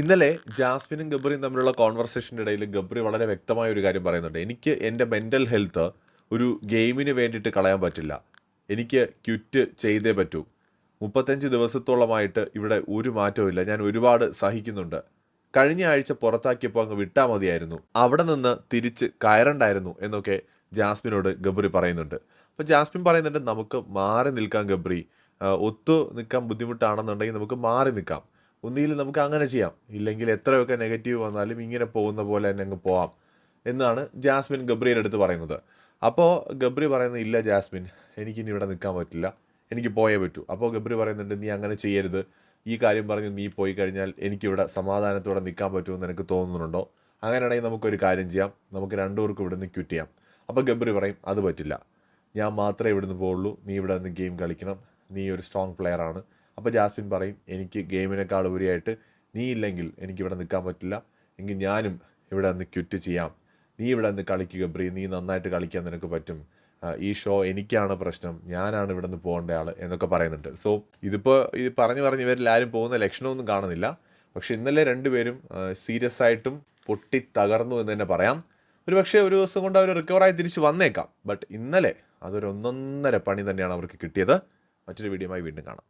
ഇന്നലെ ജാസ്മിനും ഗബ്രിയും തമ്മിലുള്ള കോൺവെർസേഷന്റെ ഇടയിൽ ഗബ്രി വളരെ വ്യക്തമായ ഒരു കാര്യം പറയുന്നുണ്ട്. എനിക്ക് എന്റെ മെന്റൽ ഹെൽത്ത് ഒരു ഗെയിമിന് വേണ്ടിയിട്ട് കളയാൻ പറ്റില്ല. എനിക്ക് ക്വിറ്റ് ചെയ്തേ പറ്റൂ. മുപ്പത്തഞ്ച് ദിവസത്തോളമായിട്ട് ഇവിടെ ഒരു മാറ്റവും ഞാൻ ഒരുപാട് സഹിക്കുന്നുണ്ട്. കഴിഞ്ഞ ആഴ്ച പുറത്താക്കിയപ്പോൾ അങ്ങ് വിട്ടാൽ മതിയായിരുന്നു. അവിടെ നിന്ന് തിരിച്ച് കയറണ്ടായിരുന്നു എന്നൊക്കെ ജാസ്മിനോട് ഗബ്രി പറയുന്നുണ്ട്. അപ്പോൾ ജാസ്മിൻ പറയുന്നുണ്ട് നമുക്ക് മാറി നിൽക്കാം ഗബ്രി. ഒത്തു നിൽക്കാൻ ബുദ്ധിമുട്ടാണെന്നുണ്ടെങ്കിൽ നമുക്ക് മാറി നിൽക്കാം. ഒന്നിയിൽ നമുക്ക് അങ്ങനെ ചെയ്യാം. ഇല്ലെങ്കിൽ എത്രയൊക്കെ നെഗറ്റീവ് വന്നാലും ഇങ്ങനെ പോകുന്ന പോലെ തന്നെ അങ്ങ് പോവാം എന്നാണ് ജാസ്മിൻ ഗബ്രിയുടെ അടുത്ത് പറയുന്നത്. അപ്പോൾ ഗബ്രി പറയുന്നത് ഇല്ല ജാസ്മിൻ എനിക്കിനി ഇവിടെ നിൽക്കാൻ പറ്റില്ല. എനിക്ക് പോയേ പറ്റൂ. അപ്പോൾ ഗബ്രി പറയുന്നുണ്ട് നീ അങ്ങനെ ചെയ്യരുത്. ഈ കാര്യം പറഞ്ഞ് നീ പോയി കഴിഞ്ഞാൽ എനിക്കിവിടെ സമാധാനത്തോടെ നിൽക്കാൻ പറ്റുമെന്ന് എനിക്ക് തോന്നുന്നുണ്ടോ? അങ്ങനെയാണെങ്കിൽ നമുക്കൊരു കാര്യം ചെയ്യാം. നമുക്ക് രണ്ടുപേർക്കും ഇവിടെ നിന്ന് ക്വിറ്റ് ചെയ്യാം. അപ്പോൾ ഗബ്രി പറയും അത് പറ്റില്ല. ഞാൻ മാത്രമേ ഇവിടുന്ന് പോകുള്ളൂ നീ ഇവിടെ നിന്ന് ഗെയിം കളിക്കണം. നീ ഒരു സ്ട്രോങ് പ്ലെയർ ആണ്. അപ്പോൾ ജാസ്മിൻ പറയും എനിക്ക് ഗെയിമിനേക്കാൾ ഉപരിയായിട്ട് നീ ഇല്ലെങ്കിൽ എനിക്കിവിടെ നിൽക്കാൻ പറ്റില്ല. എങ്കിൽ ഞാനും ഇവിടെ നിന്ന് ക്വിറ്റ് ചെയ്യാം. നീ ഇവിടെ നിന്ന് കളിക്കുക ബ്രീ. നീ നന്നായിട്ട് കളിക്കാൻ നിനക്ക് പറ്റും. ഈ ഷോ എനിക്കാണ് പ്രശ്നം. ഞാനാണ് ഇവിടെ നിന്ന് പോകേണ്ട ആൾ എന്നൊക്കെ പറയുന്നുണ്ട്. സോ ഇതിപ്പോൾ ഇത് പറഞ്ഞു പറഞ്ഞ് ഇവരിൽ ആരും പോകുന്ന ലക്ഷണമൊന്നും കാണുന്നില്ല. പക്ഷെ ഇന്നലെ രണ്ടുപേരും സീരിയസ് ആയിട്ടും പൊട്ടി തകർന്നു എന്ന് തന്നെ പറയാം. ഒരു പക്ഷേ ഒരു ദിവസം കൊണ്ട് അവർ റിക്കവറായി തിരിച്ച് വന്നേക്കാം. ബട്ട് ഇന്നലെ അതൊരു ഒന്നൊന്നര പണി തന്നെയാണ് അവർക്ക് കിട്ടിയത്. മറ്റൊരു വീഡിയോയുമായി വീണ്ടും കാണാം.